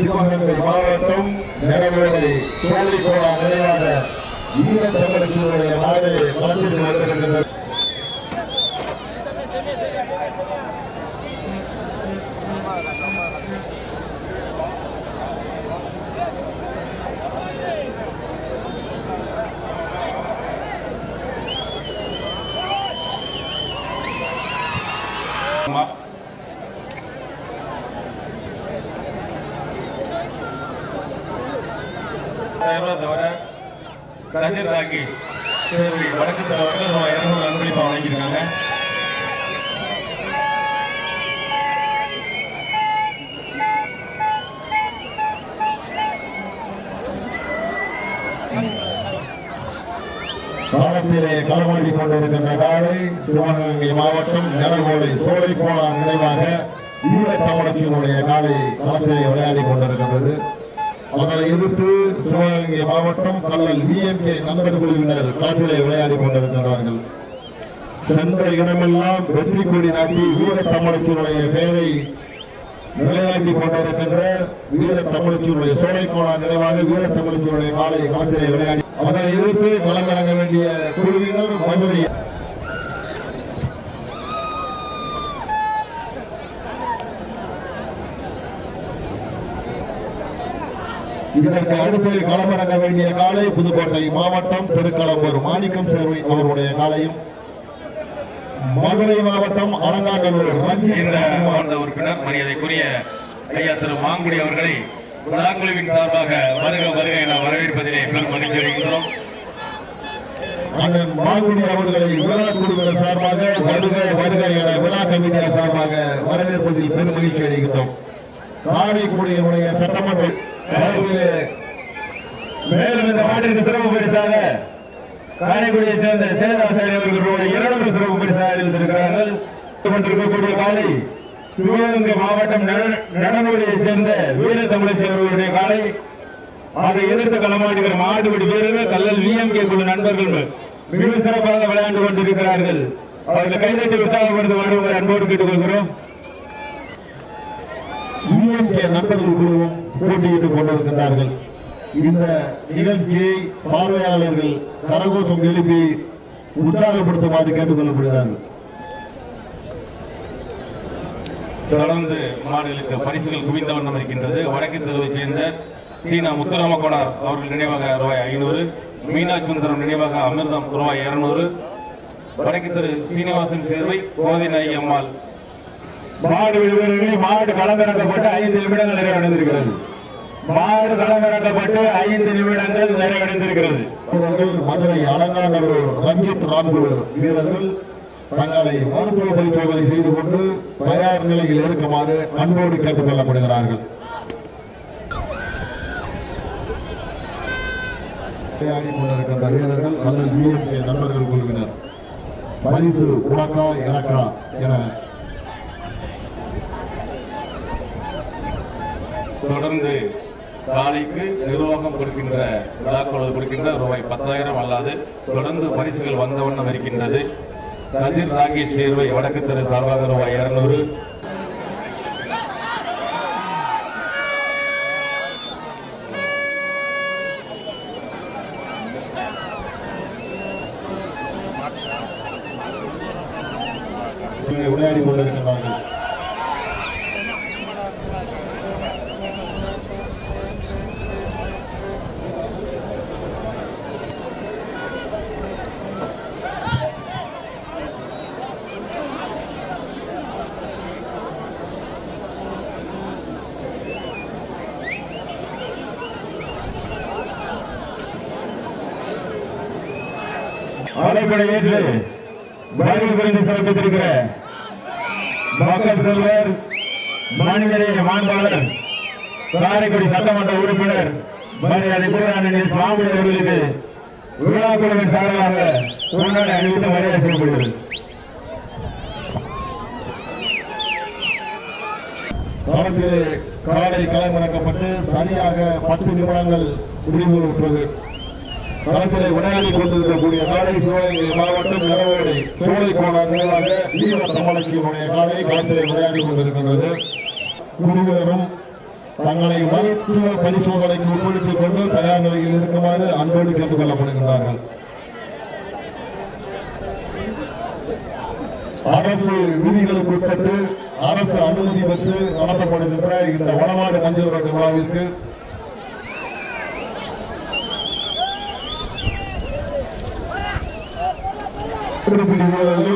சிவகங்கை மாவட்டம் நிலவேலை தோழிகோடா நினைவாக ஈர தமிழச்சியுடைய நாடு களத்தில் வருகின்றது ஆமா. ரூபாய் தவிர ராகேஷ் சேவை வடக்கு தலைவர்கள் ரூபாய் இருநூறு வழங்கியிருக்காங்க. காலத்திலே களமாடி கொண்டிருக்கின்ற காலை சிவகங்கை மாவட்டம் நிலகோலை சோலைக்கோளா நினைவாக ஈழத் தமிழச்சியினுடைய காலை களத்திலே விளையாடி கொண்டிருக்கின்றது. அதனை எதிர்த்து சிவகங்கை மாவட்டம் கல்லல் விஎம்கே நண்பர் குழுவினர் காட்டிலே விளையாடி கொண்டிருக்கின்றார்கள். சென்ற இடமெல்லாம் வெற்றி கொடி நாட்டி வீர தமிழச்சியுடைய பெயரை நிலைநாட்டி கொண்டிருக்கின்ற வீர தமிழச்சியினுடைய சோலைக்கோளா நினைவாக வீர தமிழச்சியுடைய காலை களத்திலே விளையாடி அதனை எதிர்த்து களமிறங்க வேண்டிய குழுவினர் மதுரை இதற்கு அடுத்து களமிறங்க வேண்டிய காலை புதுக்கோட்டை மாவட்டம் திருக்களம்பூர் மாணிக்கம் சேர்வை அவருடைய காலையும். மதுரை மாவட்டம் அலங்காநல்லூர் ரஞ்சி இந்த மாவட்ட உறுப்பினர் மரியாதைக்குரிய ஐயா திரு மாங்குடி அவர்களை விழாக்குழுவின் சார்பாக வருக வருக என வரவேற்பதிலே பெரும் மகிழ்ச்சி அடைகின்றோம். அண்ணன் மாங்குடி அவர்களை விழா குழுவினர் சார்பாக வருக வருக என விழா கமிட்டியார் சார்பாக வரவேற்பதில் பெரும் மகிழ்ச்சி அடைகின்றோம். காரைக்குடியினுடைய சட்டமன்ற அரங்கிலே மேலும் இந்த மாட்டிற்கு சிறப்பு பரிசாக காரைக்குடியை சேர்ந்த சேதாசாரி அவர்கள் ரூபாய் இருநூறு சிறப்பு பரிசாக அறிவித்திருக்கிறார்கள். கொண்டிருக்கக்கூடிய காலை சிவகங்கை மாவட்டம் நட- நடனூரியை சேர்ந்த வீர தமிழச்சி அவர்களுடைய காலை. அதை எதிர்த்து களமாடுகிற மாடுபிடி வீரர்கள் கல்லல் விஎம்கே குழு நண்பர்கள் மிக சிறப்பாக விளையாண்டு கொண்டிருக்கிறார்கள். அவர்களை கைதட்டி உற்சாகப்படுத்துமாறு உங்களை அன்போடு கேட்டுக்கொள்கிறோம். டிஎம்கே நண்பர்கள் குழுவும் போட்டியிட்டுக் கொண்டிருக்கின்றார்கள். இந்த நிகழ்ச்சியை பார்வையாளர்கள் கரகோஷம் எழுப்பி உற்சாகப்படுத்துமாறு கேட்டுக்கொள்ளப்படுகிறார்கள். தொடர்ந்து மாடுகளுக்கு பரிசுகள் குவிந்த வண்ணம் இருக்கின்றது. வடக்கு தெருவை சேர்ந்த சீனா முத்துராமக்கோனார் அவர்கள் நினைவாக ரூபாய் ஐநூறு மீனா சுந்தரம் நினைவாக அமிர்தம் ரூபாய் இருநூறு வடக்கு தெரு சீனிவாசன் சேர்வை கோதை நாயகி அம்மாள் மாடு வீரர்களே மாடு களமிறக்கப்பட்டு ஐந்து நிமிடங்கள் நிறைவடைந்திருக்கிறது. மாடு களமிறக்கப்பட்டு ஐந்து நிமிடங்கள் நிறைவடைந்திருக்கிறது. வீரர்கள் மதுரை அலங்காநல்லூர் ரஞ்சித் ரான்குழு வீரர்கள் தங்களை மருத்துவ பரிசோதனை செய்து கொண்டு தயார் நிலையில் இருக்குமாறு அன்போடு கேட்டுக் கொள்ளப்படுகிறார்கள் விளையாடி கொண்டிருக்கின்ற வீரர்கள் அல்லது நண்பர்கள் குழுவினர். பரிசு உனக்கா எனக்கா என தொடர்ந்து காலைக்கு நிர்வாகம் கொடுக்கின்ற விழாக்கள் கொடுக்கின்ற ரூபாய் பத்தாயிரம் அல்லாது தொடர்ந்து பரிசுகள் வந்த வண்ணம் இருக்கின்றது. கதிர் ராகேஷ் சேர்வை வடக்கு தெரு சார்பாக ரூபாய் இருநூறு. விளையாடி கொண்டிருக்கின்றார்கள் அழைப்படை ஏற்று வருகை விருந்து சிறப்பித்திருக்கிற மக்கள் செல்வர் மாநில மாண்பாளர் காரைக்குடி சட்டமன்ற உறுப்பினர் மரியாதை குருநாதன் சுவாமி அவர்களுக்கு விழா குழுவின் சார்பாக முன்னாடி அணிவித்து மரியாதை செய்யப்படுகிறது. காலத்திலே காலை களமிறக்கப்பட்டு சரியாக பத்து நிமிடங்கள் முடிவு பெற்றது களத்திலே விளையாடி கொண்டிருக்கக்கூடிய காலை சிவகங்கை மாவட்டம் நிலவோடை சோலைக்கோணம் நினைவாக வீர தமிழச்சியினுடைய காலை களத்திலே விளையாடி கொண்டிருக்கின்றது குருவினரும் தங்களை மருத்துவ பரிசோதனைக்கு உட்படுத்திக் கொண்டு தயார் நிலையில் இருக்குமாறு அன்போடு கேட்டுக் கொள்ளப்படுகின்றார்கள். அரசு விதிகளுக்கு உட்பட்டு அரசு அனுமதி பெற்று நடத்தப்படுகின்ற இந்த வடமாடு மஞ்சள் விரட்டு விழாவிற்கு திருப்பிடி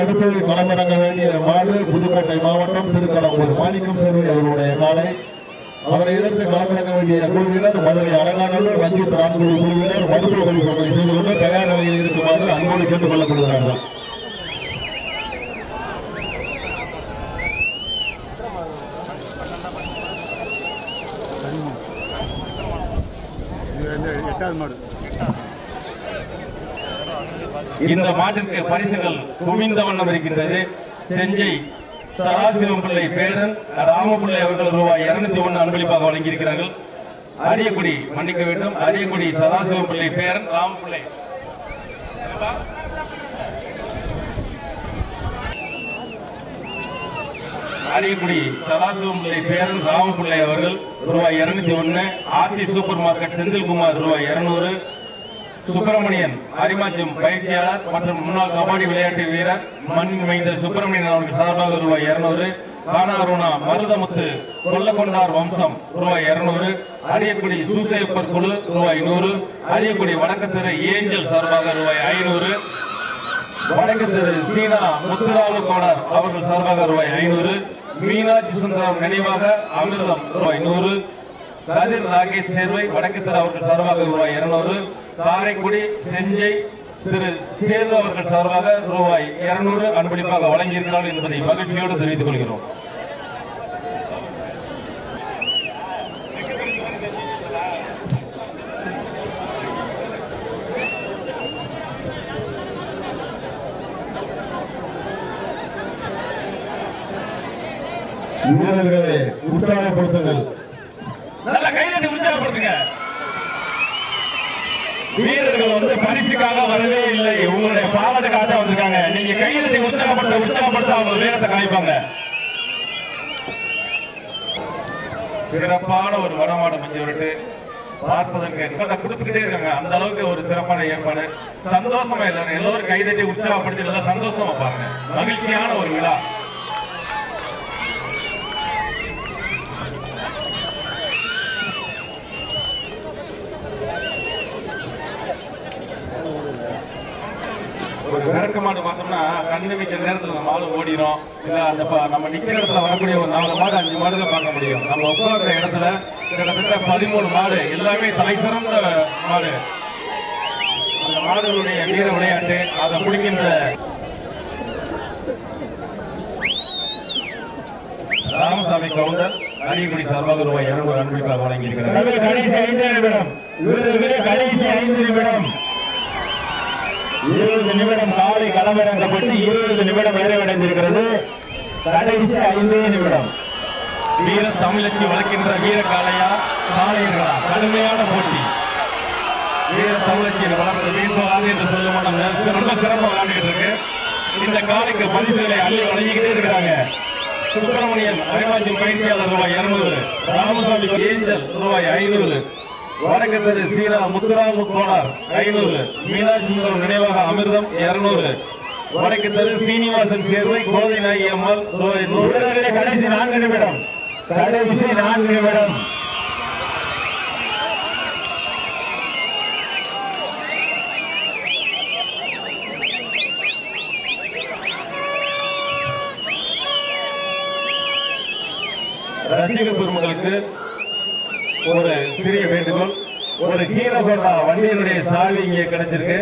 அடுத்து களமிறங்க வேண்டிய மாடு புதுக்கோட்டை மாவட்டம் திருக்கடம்பூர் மாணிக்கம் சேர்வை அவருடைய காலை அவரை எதிர்த்து களமிறங்க வேண்டிய குழுவினர் மதுரை அலங்காநல்லூர் ரஞ்சித் ராம்குடி குழுவினர் மருத்துவ பரிசோதனை செய்து கொண்டு தயார் நிலையில் இருக்குமாறு அன்போடு கேட்டுக் கொள்ளப்படுகிறார்கள் எட்டாவது மாடு? இந்த மாட்டிற்கு பரிசுகள் குவிந்த வண்ணம் இருக்கின்றது. செஞ்சை சதாசிவம் பிள்ளை பேரன் ராமபிள்ளை அவர்கள் ரூபாய் இருநூத்தி ஒன்று அன்பளிப்பாக வழங்கியிருக்கிறார்கள். அரியக்குடி மன்னிக்க வேண்டும். அரியக்குடி சதாசிவம் பிள்ளை பேரன் ராமபிள்ளை. அரியக்குடி சதாசிவம் பிள்ளை பேரன் ராமபிள்ளை அவர்கள் ரூபாய் இருநூத்தி ஒன்று ஆர்டி சூப்பர் மார்க்கெட் செந்தில்குமார் ரூபாய் இருநூறு. சுப்பிரமணியன் அரிமாச்சியம் பயிற்சியாளர் மற்றும் முன்னாள் கபாடி விளையாட்டு வீரர் மண் மைந்தர் சுப்பிரமணியன் அவர்கள் சார்பாக ரூபாய் இருநூறு கானாருணா மருதமுத்து கொல்லக்கொண்டார் வம்சம் ரூபாய் இருநூறு அரியக்குடி சூசையப்பர் குழு ரூபாய் நூறு அரியக்குடி வடக்கத்தெரு ஏஞ்சல் சார்பாக ரூபாய் ஐநூறு வடக்கத்தெரு சீனா முத்துராமு கோணர் அவர்கள் சார்பாக ரூபாய் ஐநூறு மீனாட்சி சுந்தரம் நினைவாக அமிர்தம் ரூபாய் நூறு கதிர் ராகேஷ் சேர்வை வடக்கத்தெரு அவர்கள் சார்பாக ரூபாய் இருநூறு காரைக்குடி செஞ்சை திரு சேது அவர்கள் சார்பாக ரூபாய் இருநூறு அன்பளிப்பாக வழங்கியிருக்கிறார்கள் என்பதை மகிழ்ச்சியோடு தெரிவித்துக் கொள்கிறோம். வீரர்களை உற்சாகப்படுத்துங்கள் நல்ல கைதட்டி உற்சாகப்படுத்துங்க வீரர்கள் வந்து பரிசுக்காக வரவே இல்லை. உங்களுடைய பாவத்துக்காக தான் வந்திருக்காங்க. நீங்க கைதட்டி உற்சாகப்படுத்த உற்சாகப்படுத்த அவங்க வேகத்தை காய்ப்பாங்க சிறப்பான ஒரு வடமாடு மஞ்சு விரட்டு. பார்ப்பதற்கு கொடுத்துக்கிட்டே இருக்காங்க. அந்த அளவுக்கு ஒரு சிறப்பான ஏற்பாடு. சந்தோஷமா எல்லாரும் எல்லோரும் கைதட்டி உற்சாகப்படுத்தி நல்லா சந்தோஷமா பாருங்க. மகிழ்ச்சியான ஒரு விழா ஒரு விளக்கு மாடு பார்த்தோம்னா கண்ணு வைக்கிற நேரத்தில் நம்ம மாடு ஓடிடும் இல்லை அந்த நம்ம நிற்கிற இடத்துல வரக்கூடிய ஒரு நாலு மாடு அஞ்சு மாடு தான் பார்க்க முடியும். நம்ம உட்கார்ந்த இடத்துல கிட்டத்தட்ட பதிமூணு மாடு. எல்லாமே தலை சிறந்த மாடு. அந்த மாடுகளுடைய வீர விளையாட்டு அதை பிடிக்கின்ற ராமசாமி கவுண்டர் கனிக்குடி சார்பாக ரூபாய் இருநூறு அன்பளிப்பாக வழங்கியிருக்கிறார் கடைசி ஐந்து நிமிடம். கடைசி ஐந்து நிமிடம். இருபது நிமிடம் காலை களமிறங்கப்பட்டு இருபது நிமிடம் நிறைவடைந்திருக்கிறது. கடைசி ஐந்தே நிமிடம். வீர தமிழச்சி வளர்க்கின்ற வீர காளையா காளையர்களா கடுமையான போட்டி. வீர தமிழச்சியை வளர்ப்பது வீண்போகாது என்று சொல்ல மாட்டோம் ரொம்ப சிறப்பாக விளையாண்டுகிட்டு இருக்கு. இந்த காலைக்கு பரிசுகளை அள்ளி வழங்கிக்கிட்டே இருக்கிறாங்க. சுப்பிரமணியன் அறிவாஞ்சி பயிற்சியாளர் ரூபாய் இருநூறு ராமசாமி ஏஞ்சல் ரூபாய் ஐநூறு வடக்கத்தது சீரா முத்துராமு கோனார் ஐநூறு மீனாட்சி சுந்தரம் நினைவாக அமிர்தம் இருநூறு. வடக்கத்தது சீனிவாசன் சேர்வை கோதை நாயகி அம்மாள் கடைசி நான்கு நிமிடம். கடைசி நான்கு நிமிடம். ரசிகர் பெருமகளுக்கு ஒரு சிறிய வேண்டுகோள் ஒரு ஹீரோ ஹோண்டா வண்டியினுடைய சாவி இங்கே கிடைச்சிருக்கு.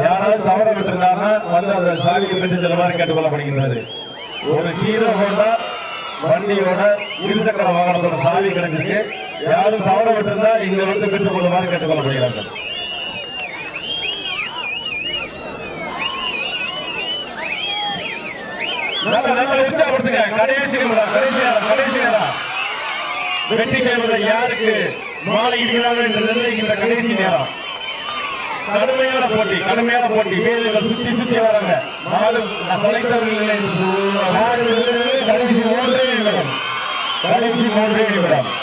யாராவது தவறு விட்டுருந்தாங்கன்னா வந்து அந்த சாவியை பெற்று செல்லுமாறு கேட்டுக்கொள்ளப்படுகின்றது. ஒரு ஹீரோ ஹோண்டா வண்டியோட இருசக்கர வாகனத்தோட சாவி கிடைச்சிருக்கு. யாரும் தவறு விட்டுருந்தா இங்க வந்து பெற்றுக் கொள்ளுமாறு கேட்டுக்கொள்ளப்படுகிறார்கள். நல்ல நல்ல உற்சாகப்படுத்துங்க. கடைசி கடைசி கடைசி வெற்றி பெறுவதை யாருக்கு மாலை இந்த நிர்ணயிக்கின்ற கடைசி நேரம். கடுமையான போட்டி கடுமையான போட்டி. வீரர்கள் சுத்தி சுத்தி வராங்க. மாடு தொலைத்தவர்கள் கடைசி மூன்றே நிமிடம். கடைசி மூன்றே நிமிடம்.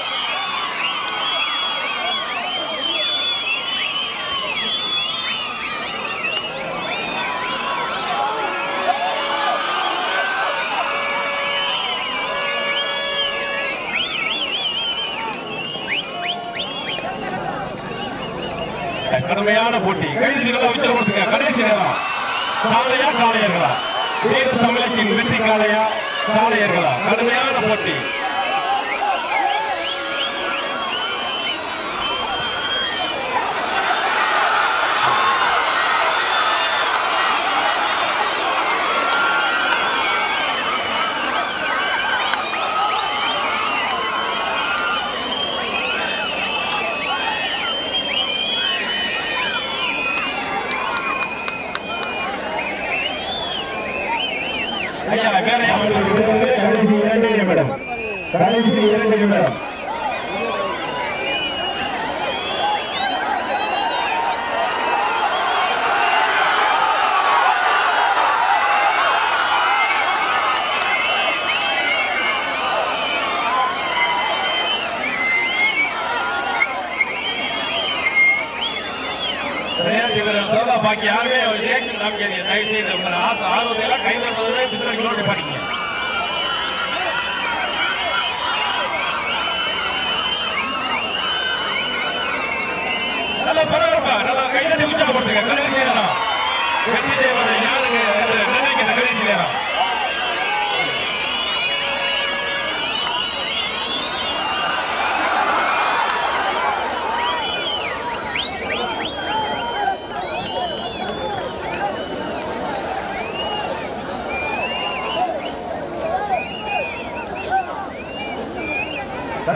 கடுமையான போட்டி. கைதிகளை உச்சப்படுத்துங்க கடைசி நேரம் காளையா காளையர்களா வீர தமிழத்தின் வெற்றி காளையா காளையர்களா கடுமையான போட்டி ஐயா வேற யாரும் கடைசி இரண்டு நிமிடம் கடைசி இரண்டு நிமிடம் விளையாட்டு வீரர் சோதா பாக்கி யாருமே ரியாக்ஷன் காமிக்காதீங்க தயவு செய்து உங்களை ஆசை. ஆர்வத்தை எல்லாம் கை தட்டுவதை பிசினஸ் பாடிங்க நல்லா பரவாயில்ல நல்லா கை தட்டி உற்சாகப்படுத்துங்க கடைசி நேரம் வெற்றி தேவதை யாருங்க என்று நிர்ணயிக்கிற கடைசி நேரம்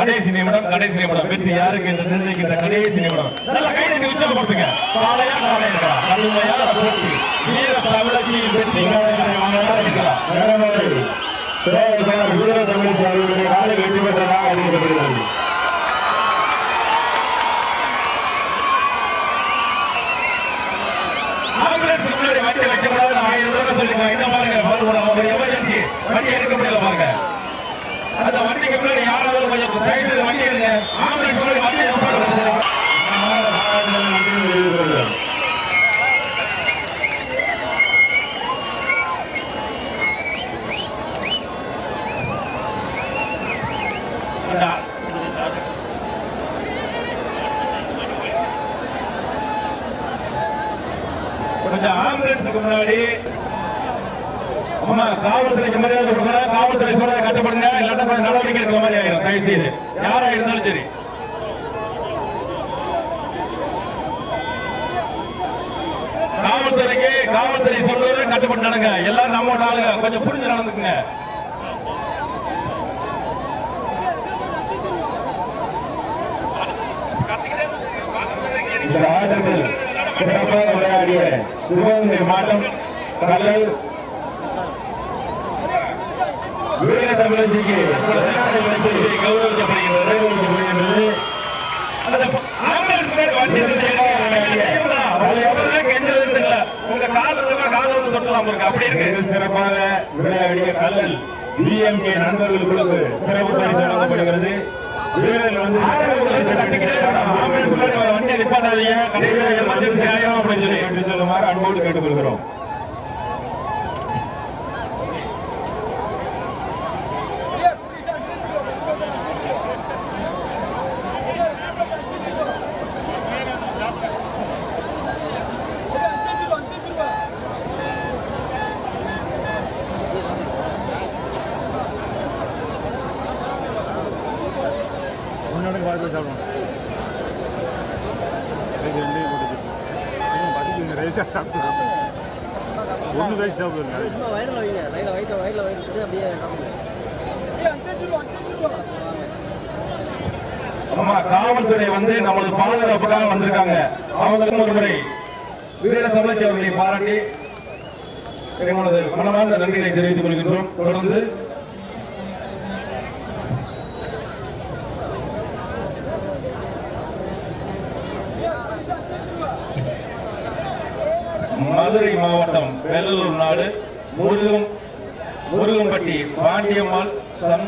கடைசி நிமிடம் கடைசி நிமிடம். வெற்றி யாருக்கு என்று நிர்ணயிக்கின்ற கடைசி நிமிடம். நல்ல கை தட்டி உற்சாகப்படுத்துங்க. காலையா காலையா கடுமையான போட்டி. வீர தமிழச்சியின் வெற்றி வீர தமிழ் அவர்களுடைய காலை வெற்றி பெற்றதாக அறிவிக்கப்படுகிறது வண்டி வைக்க ஆயிரம் ரூபாய் சொல்லிருக்கோம் இந்த பாருங்க பாருங்க எமர்ஜென்சி வண்டி எடுக்க முடியல பாருங்க. அந்த வண்டிக்கு முன்னாடி யாராவது கொஞ்சம் தயவு வண்டி எடுங்க. ஆம்புலன்ஸ் வண்டி எடுக்க கொஞ்சம் ஆம்புலன்ஸுக்கு முன்னாடி அம்மா காவல்துறைக்கு மரியாதை கொடுக்கணும் காவல்துறை சொல்றதை கட்டுப்படுங்க கொஞ்சம் நடவடிக்கை எடுக்கிற மாதிரி ஆயிரும். தயவு செய்து யாரா இருந்தாலும் சரி. காவல்துறைக்கு காவல்துறை சொல்றதை கட்டுப்பட்டு நடங்க. எல்லாரும் நம்ம ஆளுங்க. கொஞ்சம் புரிஞ்சு நடந்துக்குங்க. இந்த ஆட்டத்தில் சிறப்பாக விளையாடிய சிவகங்கை மாவட்டம் கல்லல் வீர தமிழஞ்சிக்கு கௌரவிக்கப்படுகிறது கௌரவிக்கப்படுகிறது அந்த ஆம்புலன்ஸ் பேர் வண்டி அதுல எவ்வளவு கெஞ்சது தெரியல உங்க கால் இருந்தா வந்து தொட்டலாம் அப்படி இருக்கு சிறப்பாக விளையாடிய கல்லல் டிஎம்கே நண்பர்களுக்கு சிறப்பு பரிசு வழங்கப்படுகிறது வீரர்கள் வந்து ஆம்புலன்ஸ் நிப்பாட்டாதீங்க கடைசியாக எமர்ஜென்சி அப்படின்னு சொல்லி சொல்லுமாறு அன்போடு கேட்டுக்கொள்கிறோம் பதிக்குங்க ரைஸாக சாப்பிட்டு ஒன்று ரைஸ் சாப்பிடுங்க சும்மா வைங்க லைனில் வயிற்று வயிறில் வயிற்று அப்படியே சாப்பிடுங்க ஆமா காவல்துறை வந்து நமது பாதுகாப்புக்காக வந்திருக்காங்க. அவங்களுக்கும் ஒரு முறை வீர தமிழ்ச்சி அவர்களை பாராட்டி எங்களது மனமார்ந்த நன்றிகளை தெரிவித்துக் கொள்கின்றோம். தொடர்ந்து மதுரை மாவட்டம் வேலூர் நாடு முருகம் முருகம்பட்டி பாண்டியம்மாள் சன்